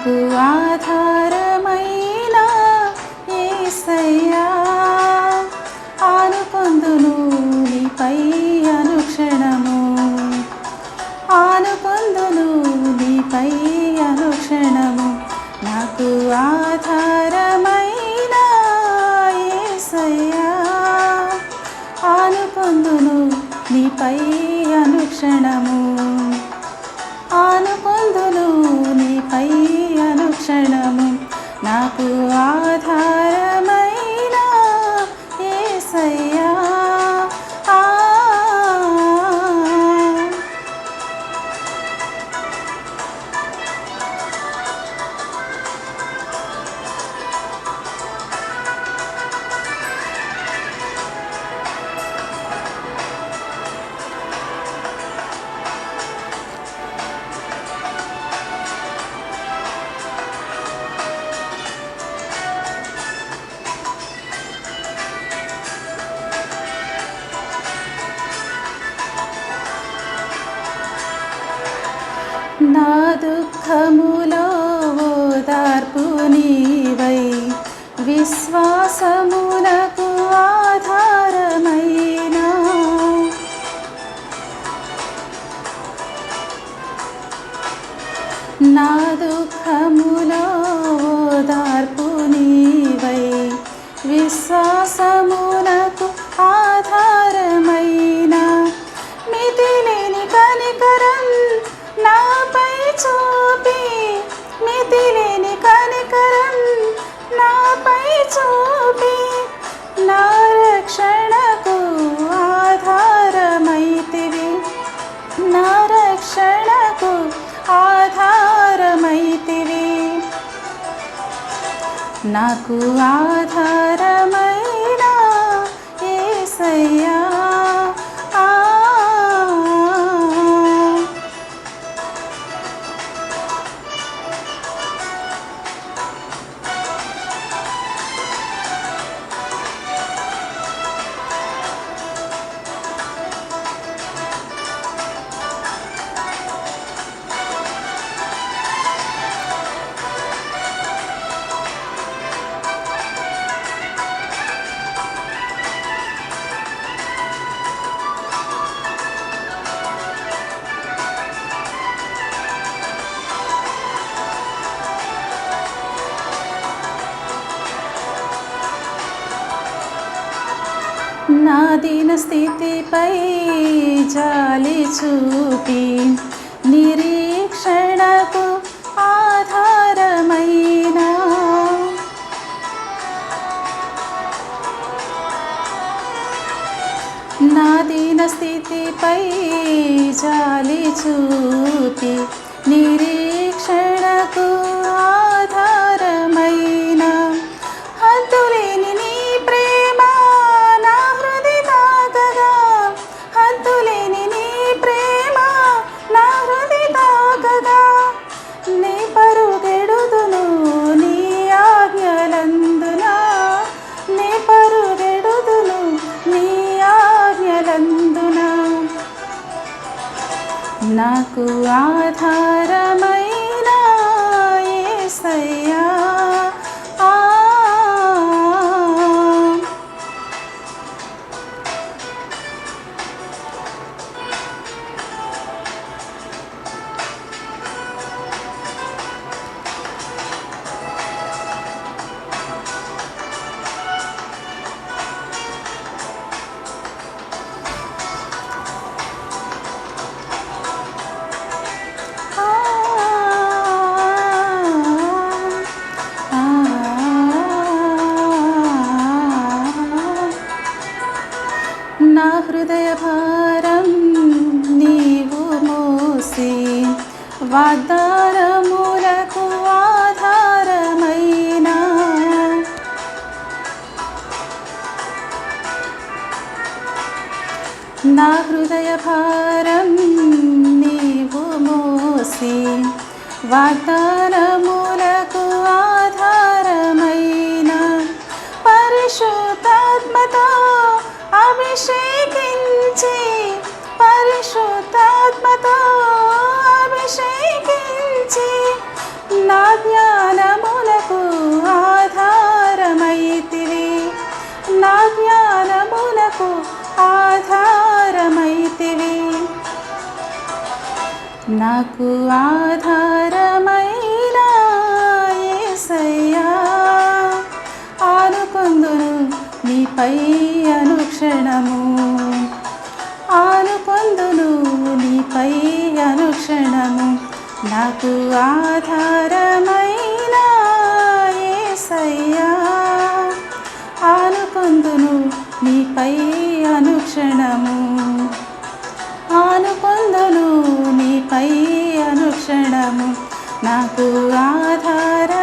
నాకు ఆధారమైన ఏసయ్యా. ఆనుకొందును నీపై అనుక్షణము. ఆనుకొందును నీపై అనుక్షణము. నాకు ఆధారమైన ఏసయ్యా. ఆనుకొందును నీపై అనుక్షణము. దుఃఖములో ఓదార్పు నీవై. విశ్వాసములకు ఆధారమైన. నా దుఃఖములో ఓదార్పు చూపి నా రక్షణకు ఆధారమైతివి. నా రక్షణకు ఆధారమైతివి. నాకు ఆధారమైన ఏసయ్యా నా దీన స్థితిపై జాలి చూపి నిరీక్షణకు ఆధారమైన నా దీన స్థితిపై జాలి చూపి నిరీ నాకు ఆధారమై నా హృదయ భారం నీవు మోసి వాగ్దానములకు ఆధారమైన నా హృదయ భారం నీవు మోసి వాగ్దానములకు నాకు ఆధారమైన ఏసయ్యా. ఆనుకొందును నీపై అనుక్షణము. ఆనుకొందును నీపై అనుక్షణము. నాకు ఆధారమైన క్షణము నాకు ఆధార